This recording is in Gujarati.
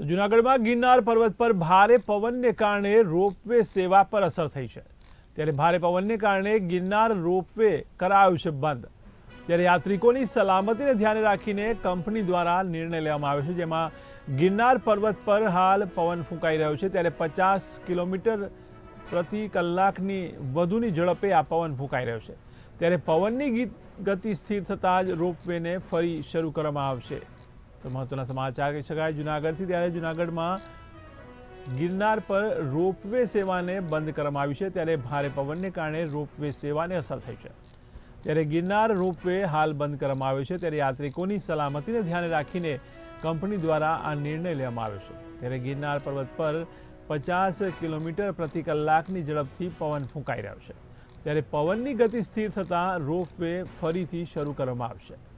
તો જૂનાગઢમાં ગિરનાર પર્વત પર ભારે પવનને કારણે રોપવે સેવા પર અસર થઈ છે. ત્યારે ભારે પવનને કારણે ગિરનાર રોપવે કરાયું છે બંધ. ત્યારે યાત્રિકોની સલામતીને ધ્યાને રાખીને કંપની દ્વારા નિર્ણય લેવામાં આવ્યો છે, જેમાં ગિરનાર પર્વત પર હાલ પવન ફૂંકાઈ રહ્યો છે. ત્યારે પચાસ કિલોમીટર પ્રતિ કલાકની વધુની ઝડપે આ પવન ફૂંકાઈ રહ્યો છે. ત્યારે પવનની ગતિ સ્થિર થતાં જ રોપવેને ફરી શરૂ કરવામાં આવશે. તો મહત્વના સમાચાર કહી શકાય. જુનાગઢથી ત્યારે જુનાગઢમાં ગિરનાર પર રોપવે સેવાને બંધ કરવામાં આવી છે. ત્યારે ભારે પવનને કારણે રોપવે સેવાને અસર થઈ છે. ત્યારે ગિરનાર રોપવે હાલ બંધ કરવામાં આવ્યો છે. ત્યારે યાત્રિકોની સલામતીને ધ્યાને રાખીને કંપની દ્વારા આ નિર્ણય લેવામાં આવ્યો છે. ત્યારે ગિરનાર પર્વત પર પચાસ કિલોમીટર પ્રતિ કલાકની ઝડપથી પવન ફૂંકાઈ રહ્યો છે. ત્યારે પવનની ગતિ સ્થિર થતાં રોપવે ફરીથી શરૂ કરવામાં આવશે.